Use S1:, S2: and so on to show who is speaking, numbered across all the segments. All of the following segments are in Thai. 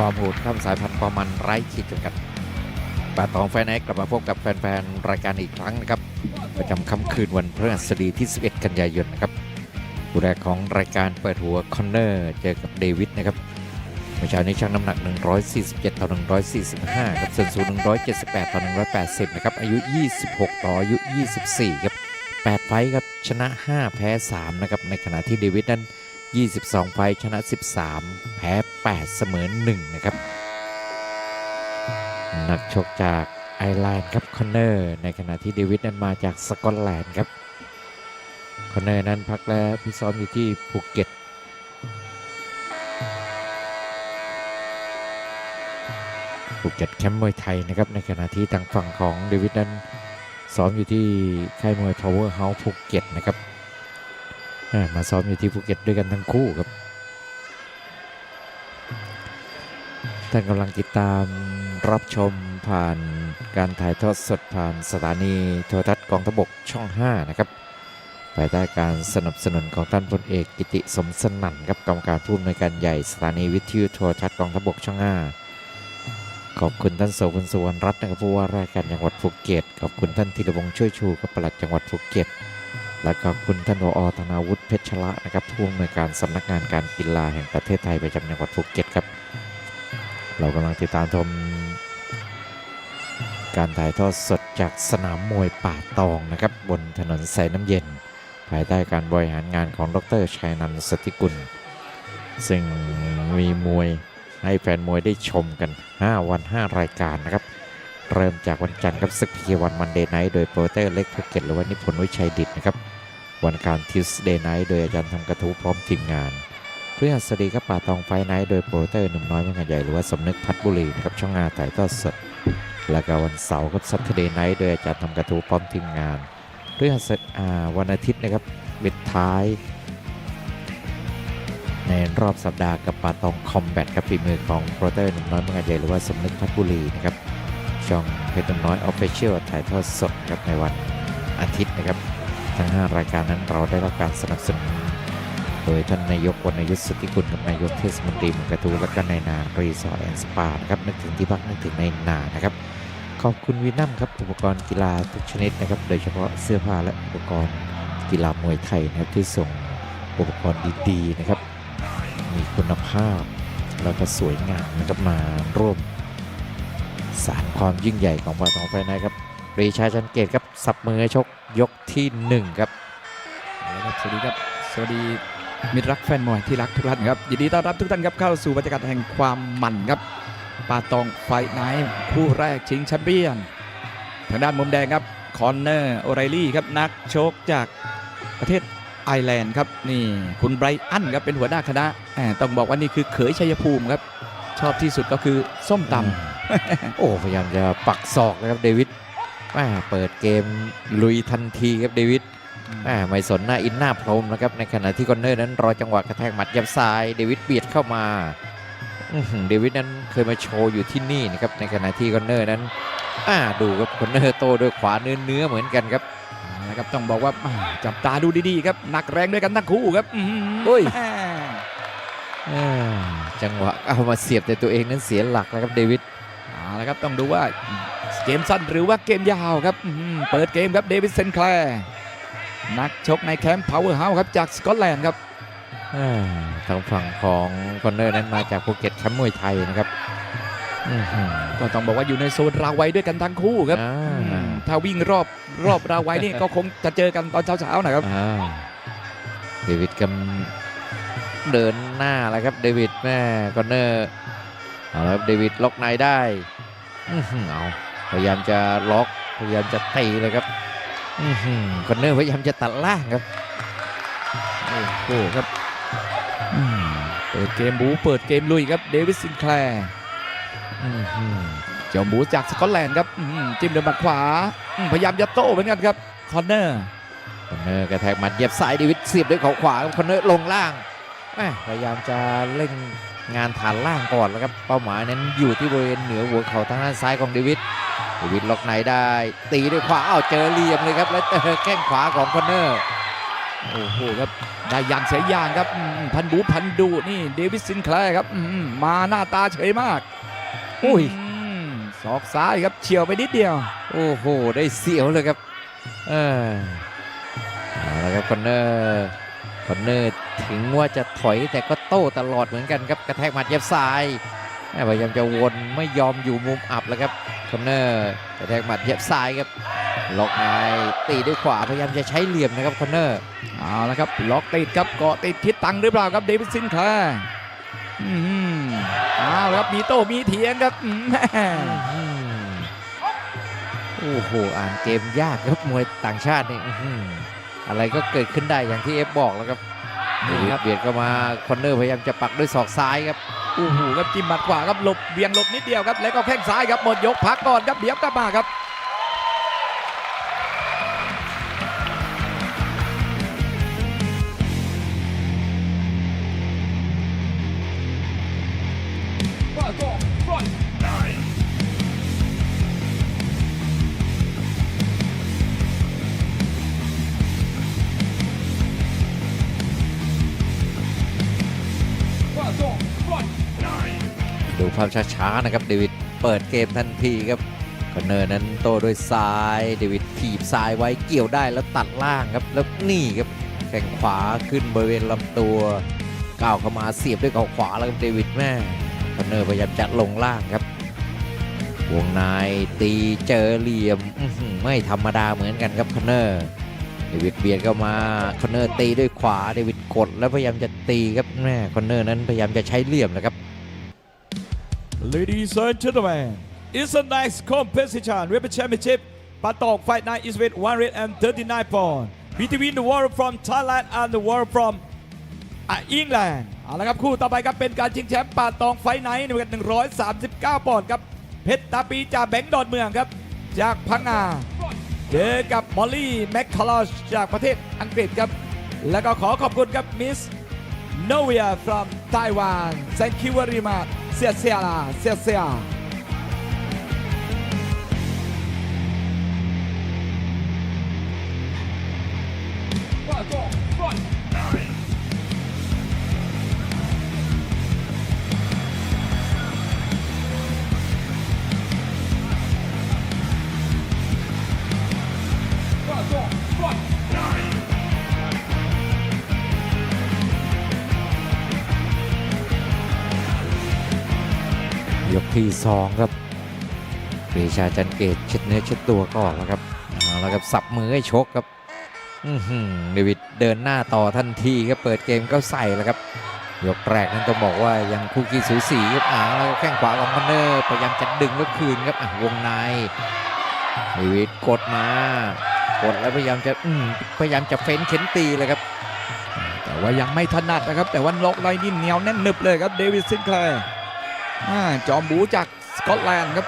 S1: ความโหดข้ามสายพันธุ์ความมันไร้ขีดจำกัดปาตองแฟนแอกกลับมาพบกับแฟนๆ รายการอีกครั้งนะครับ ประจำค่ำคืนวันพฤหัสบดีที่ 11 กันยายนนะครับผู้แรกของรายการเปิดหัวคอนเนอร์เจอกับเดวิดนะครับเมื่อเช้านี้ชั่งน้ำหนัก 147 ต่อ 145 ครับส่วนสูง 178 ต่อ 180 นะครับ อายุ 26 ต่ออายุ 24 ครับ 8 ไฟครับ ชนะ 5 แพ้ 3 นะครับ ในขณะที่เดวิดนั้น 22 ไฟชนะ 13 แพ้ 8 เสมอ 1 นะครับ นักชกจากไอร์แลนด์ครับคอนเนอร์ ในขณะที่เดวิดนั้นมาจากสกอตแลนด์ครับคอนเนอร์นั้นพักและพิซ้อมอยู่ที่ภูเก็ตภูเก็ตแคมป์มวยไทยนะครับ ในขณะที่ทางฝั่งของเดวิดนั้นซ้อมอยู่ที่ค่ายมวยทาวเวอร์เฮาส์ภูเก็ตนะครับ มาซ้อมอยู่ที่ภูเก็ตด้วยกันทั้งคู่ครับ ท่านกำลังติดตามรับชมผ่านการถ่ายทอดสดผ่านสถานีโทรทัศน์กองทบกช่อง 5 นะครับภายใต้การสนับสนุนของท่านพลเอกกิติสมสนั่นครับกรรมการผู้อำนวยการใหญ่สถานีวิทยุโทรทัศน์กองทบกช่อง 5 ขอบคุณท่านโสพลสุวรรณรัตน์นะครับผู้ว่าราชการจังหวัดภูเก็ต ขอบคุณท่านธีรวงศ์ช่วยชูกับปลัดจังหวัดภูเก็ต และขอบคุณท่านวอธนาวุฒิเพชรละนะครับผู้อำนวยการสำนักงานการกีฬาแห่งประเทศไทยประจำจังหวัดภูเก็ตครับ เรากำลังติดตามชมการถ่ายทอดสดจากสนามมวยป่าตองนะครับบนถนนสายน้ำเย็น ภายใต้การบริหารงานของดรชัยนันสติกุล ซึ่งมีมวยให้แฟนมวยได้ชมกัน 5 วัน 5 รายการนะครับ เริ่มจากวันจันทร์ครับศึกพีวันมันเดย์ไนท์โดยโปรเตอร์เล็กภูเก็ตหรือว่านิพนธ์วิชัยดิตนะครับ วันอังคารทิวส์เดย์ไนท์โดยอาจารย์ทำกระทู้พร้อมทีมงานพฤหัสบดีครับป่าตองไฟไนท์โดยโปรเตอร์หนุ่มน้อยเมืองใหญ่หรือว่าสมนึกพัฒบุรีนะครับช่องงานถ่ายทอดสด แล้วก็วันเสาร์ครับซัตเดย์ไนท์โดยอาจารย์ทำกระทู้พร้อมทีมงานพฤหัสอ่าวันอาทิตย์นะครับปิดท้าย ในรอบสัปดาห์กับป่าตองคอมแบทครับฝีมือของโปรเตอร์หนุ่มน้อยเมืองใหญ่หรือว่าสมนึกพัฒบุรีนะครับ ช่องเพชรน้อยออฟฟิเชียลถ่ายทอดสดครับในวันอาทิตย์นะครับ ทั้ง 5 รายการนั้นเราได้รับการสนับสนุน โดยท่านนายกวรรณยุทธสุทธิกุลกับนายกเทศมนตรีเมืองกระทูและก็นายนารีสอร์ทแอนด์สปานะครับนึกถึงที่พักนึกถึงในนานะครับขอบคุณวีนัมครับอุปกรณ์กีฬาทุกชนิดนะครับ โดยเฉพาะเสื้อผ้าและอุปกรณ์กีฬามวยไทยนะครับที่ส่งอุปกรณ์ดีๆนะครับ มีคุณภาพแล้วก็สวยงามนะครับมาร่วม สารความยิ่งใหญ่ของปาตองไฟในครับปรีชาชันเกตครับสับมือชกยกที่หนึ่งครับ
S2: สวัสดีครับสวัสดีมิตรรักแฟนมวยที่รักทุกท่านครับยินดีต้อนรับทุกท่านครับเข้าสู่บรรยากาศแห่งความมันครับปาตองไฟไนท์คู่แรกชิงแชมเปี้ยน ทางด้านมุมแดงครับคอนเนอร์โอไรลี่ครับนักโชกจากประเทศไอร์แลนด์ครับนี่คุณไบรอันครับเป็นหัวหน้าคณะต้องบอกว่านี่คือเขยชัยภูมิครับชอบที่สุดก็คือส้มตำ
S1: โอ้พยายามจะปักศอกนะครับเดวิดแม่เปิดเกมลุยทันทีครับเดวิดแม่ไม่สนหน้าอินหน้าพรมนะครับในขณะที่คอนเนอร์นั้นรอจังหวะกระแทกหมัดยับซ้ายเดวิดเบียดเข้ามาอื้อหือเดวิดนั้นเคยมาโชว์อยู่ที่นี่นะครับในขณะที่คอนเนอร์นั้นอ่าดูครับคอนเนอร์โตด้วยขวาเนื้อเนื้อๆเหมือนกันครับ
S2: นะครับต้องบอกว่าอ่าจับตาดูดีๆครับหนักแรงด้วยกันทั้งคู่ครับอื้อหื
S1: โอ้ย
S2: แม่
S1: อ่าจังหวะเอามาเสียบแต่ตัวเองนั้นเสียหลักแล้วครับเดวิด
S2: เอาละครับต้องดูว่าเกมสั้นหรือว่าเกมยาวครับอื้อหือเปิดเกมครับเดวิดเซนแคลร์นักชกในแคมป์พาวเวอร์เฮาส์ครับจากสกอตแลนด์ครับ
S1: อ่าทางฝั่งของคอนเนอร์นั้นมาจากภูเก็ตแชมป์มวยไทยนะครับอื้อหือ
S2: ก็ต้องบอกว่าอยู่ในโซนราวัยด้วยกันทั้งคู่ครับ
S1: อ่า
S2: อืมถ้าวิ่งรอบรอบราวัยนี่ก็คงจะเจอกันตอนเช้าๆนะครับ
S1: อ่าเดวิดกำเดินหน้าแล้วครับเดวิดแม่คอนเนอร์เอาละครับเดวิดล็อกในได้อื้อหือ เอาพยายามจะล็อกพยายามจะตีเลยครับคอนเนอร์พยายามจะตัดล่างครับ
S2: โอ้โหครับเปิดเกมบูเปิดเกมลุยครับเดวิดซินแคลร์เจ้าหมูจากสกอตแลนด์ครับจิ้มด้วยหมัดขวา พยายามจะโต้เหมือนกันครับคอนเนอร์
S1: คอนเนอร์กระแทกหมัดเยียบซ้ายเดวิดเสียบด้วยเขาขวาครับคอนเนอร์ลงล่างพยายามจะเล่น งานฐานล่างก่อนแล้วครับเป้าหมายนั้นอยู่ที่บริเวณเหนือหัวเข่าทางด้านซ้ายของเดวิดเดวิดล็อกในได้ ตีด้วยขวาอ้าวเจอเหลี่ยมเลยครับ แล้วเจอแข้งขวาของคอนเนอร์
S2: โอ้โหครับได้อย่างเสียอย่างครับอืมพันบูพันดูนี่เดวิดซินแคลร์ครับอืมมาหน้าตาเฉยมาก
S1: อุ้ย
S2: มศอกซ้ายครับเฉียวไปนิดเดียว
S1: โอ้โห ได้เสียวเลยครับ เออเอาละครับคอนเนอร์คอนเนอร์ ถึงว่าจะถอยแต่ก็โต้ตลอดเหมือนกันครับกระแทกหมัดเย็บซ้ายแม่พยายามจะวนไม่ยอมอยู่มุมอับแล้วครับคอนเนอร์กระแทกหมัดเย็บซ้ายครับล็อกในตีด้วยขวาพยายามจะใช้เหลี่ยมนะครับคอนเนอร์
S2: เอาละครับล็อกติดครับเกาะติดทิศตังหรือเปล่าครับเดวิดซินแคลร์อืมเอาละครับมีโต้มีเถียงครับอืมแม่
S1: อืมโอ้โหอ่านเกมยากครับมวยต่างชาตินี่อื้อหืออะไรก็เกิดขึ้นได้อย่างที่เอฟบอกแล้วครับ
S2: นี่
S1: นี่
S2: ค
S1: ค
S2: รั
S1: รับบเบียดเข้ามาคอนเนอร์พยายามจะปักด้วยศอกซ้ายครับ
S2: โอ้โหครับจิ้มหมัดขวาครับหลบเวียงหลบนิดเดียวครับแล้วก็แข้งซ้ายครับหมดยกพักก่อนครับเดี๋ยวกลับมาครับ
S1: ดูภาพช้าๆนะครับเดวิดเปิดเกมทันทีครับคอนเนอร์นั้นโตด้วยซ้ายเดวิดถีบซ้ายไว้เกี่ยวได้แล้วตัดล่างครับแล้วนี่ครับแข้งขวาขึ้นบริเวณลำตัวก้าวเข้ามาเสียบด้วยเข่าขวาแล้วครับเดวิดแม่คอนเนอร์พยายามจะลงล่างครับวงในตีเจอเหลี่ยมไม่ธรรมดาเหมือนกันครับคอนเนอร์เดวิดเบียดเข้ามาคอนเนอร์ตีด้วยขวาเดวิดกดแล้วพยายามจะตีครับแม่คอนเนอร์นั้นพยายามจะใช้เหลี่ยมนะครับ
S3: Ladies and gentlemen, it's the next competition. We have a championship. Patong Fight Night is with 139 pounds. Between the warrior from Thailand and the warrior from
S2: อะอิงแลนด์เอาละครับคู่ต่อไปครับเป็นการชิงแชมป์ป่าตองไฟไนท์ในเวท139 ปอนด์ครับ เพชรตาปีจากแบงค์ดอนเมืองครับ จากพังงา เจอกับมอลลี่แมคคาลอชจากประเทศอังกฤษครับ แล้วก็ขอขอบคุณครับมิสโนเวีย from Taiwan thank you very much
S1: CCA, CCA. 4-2 ครับปรีชาจันเกตชิดเนื้อชิดตัวก่อนแล้วครับเอาละครับสับมือให้ชกครับเดวิดเดินหน้าต่อทันทีครับเปิดเกมก็ใส่แล้วครับ ยกแรกนั้นต้องบอกว่ายังคู่ขี้สูสีครับอ่าแล้วก็แข้งขวาของคอนเนอร์พยายามจะดึงแล้วคืนครับอะวงในเดวิดกดมากดแล้วพยายามจะอืพยายามจะเฟ้นเข็นตีเลยครับ
S2: แต่ว่ายังไม่ถนัดนะครับ แต่ว่าล็อกไลน์นี่เหนียวแน่นหนึบเลยครับเดวิดซินแคลร์ จอมบูจากสกอตแลนด์ครับ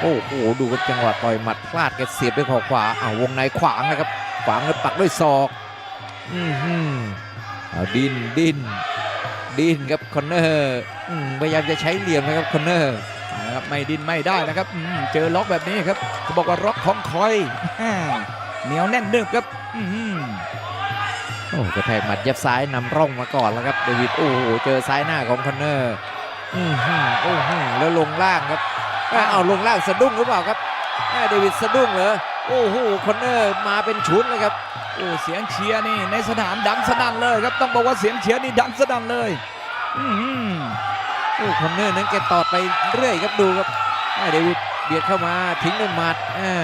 S1: โอ้โหดูครับจังหวะต่อยหมัดพลาดแกเสียบด้วยข่าขวาอ้าววงในขวางนะครับ ขวางแล้วปักด้วยศอกอือหือเอาดินดินดินครับคอนเนอร์พยายามจะใช้เหลี่ยมนะครับคอนเนอร์
S2: นะครับไม่ดินไม่ได้นะครับเจอล็อกแบบนี้ครับเขาบอกว่าล็อกของคอยเหนียวแน่นหนึบครับ
S1: โอ้กระแทกหมัดเย็บซ้ายนำร่องมาก่อนแล้วครับเดวิดโอ้โหเจอซ้ายหน้าของคอนเนอร์อือหือโอ้โหแล้วลงล่างครับอ่าเอาลงล่างสะดุ้งหรือเปล่าครับอ่าเดวิดสะดุ้งเหรอโอ้โหคอนเนอร์มาเป็นชุดเลยครับ
S2: โอ้เสียงเชียร์นี่ในสนามดังสนั่นเลยครับต้องบอกว่าเสียงเชียร์นี่ดังสนั่นเลยอื้อหือ
S1: โอ้คอนเนอร์นั้นแกตอดไปเรื่อยครับดูครับอ่าเดวิดเบียดเข้ามาทิ้งด้วยหมัดอ่า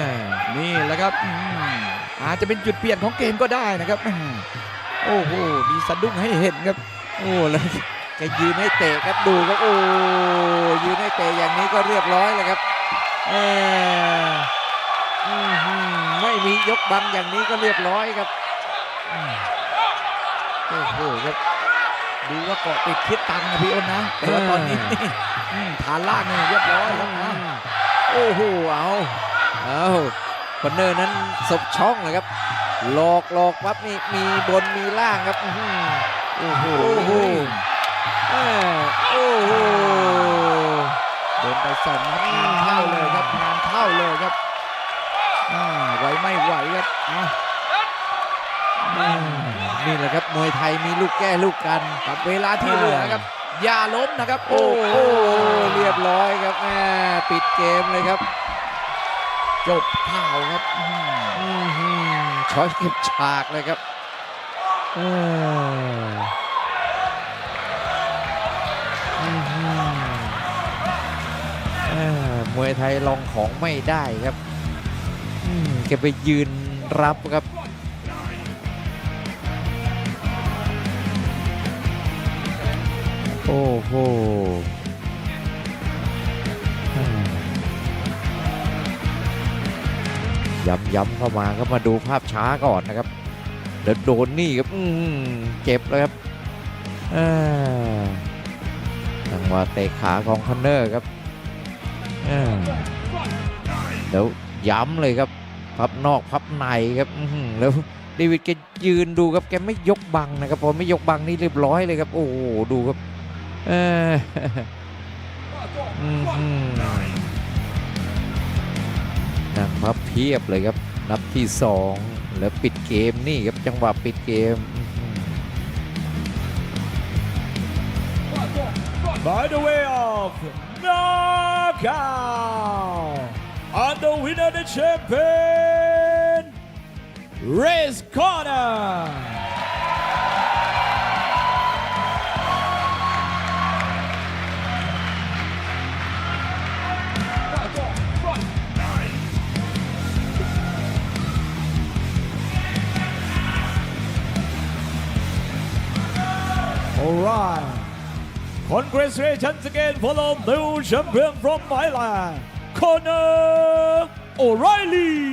S2: นี่แหละครับอื้อหืออาจจะเป็นจุดเปลี่ยนของเกมก็ได้นะครับแหม่ โอ้โห มีสะดุ้งให้เห็นครับ
S1: โอ้แล้วแกยืนให้เตะครับดูครับ โอ้ยืนให้เตะอย่างนี้ก็เรียบร้อยเลยครับเอออื้อหือไม่มียกบังอย่างนี้ก็เรียบร้อยครับอืมโอ้โหครับ
S2: ดูว่าเกาะติดทิศตังนะพี่อ้นนะแต่ว่าตอนนี้นี่อืมฐานล่างนี่เรียบร้อยแล้วนะ
S1: โอ้โหเอาเอาคอนเนอร์นั้นสบช่องเลยครับ หลอกหลอกปั๊บนี่มีบนมีล่างครับ
S2: โอ้โห
S1: โอ้โหแม่โอ้โห
S2: โดนไปสองนัดงานเข้าเลยครับงานเข้าเลยครับอ่าไหวไม่ไหวครับ
S1: นี่แหละครับมวยไทยมีลูกแก้ลูกกัน
S2: กับเวลาที่เหลือครับอย่าล้มนะครับ
S1: โอ้
S2: โหโห
S1: เรียบร้อยครับแม่ปิดเกมเลยครับ
S2: จบข่าวครับ
S1: ช้อยเก็บฉากเลยครับมวยไทยลองของไม่ได้ครับอืมแกไปยืนรับครับโอ้โห ย้ำๆเข้ามาก็มาดูภาพช้าก่อนนะครับเดี๋ยวโดนนี่ครับอื้อหือเจ็บเลยครับอ่าจังหวะเตะขาของคอนเนอร์ครับอ่าเดี๋ยวย้ำเลยครับพับนอกพับในครับอื้อหือแล้วเดวิดแกยืนดูครับแกไม่ยกบังนะครับพอไม่ยกบังนี่เรียบร้อยเลยครับ โอ้โหดูครับเอออืมอืม นั่งพับเพียบเลยครับ นับที่สองแล้วปิดเกมนี่ครับจังหวะปิดเกม
S3: By the way of knockout, and the winner, the champion, Race Corner. Congratulations again for the new champion from Thailand, Conor O'Reilly.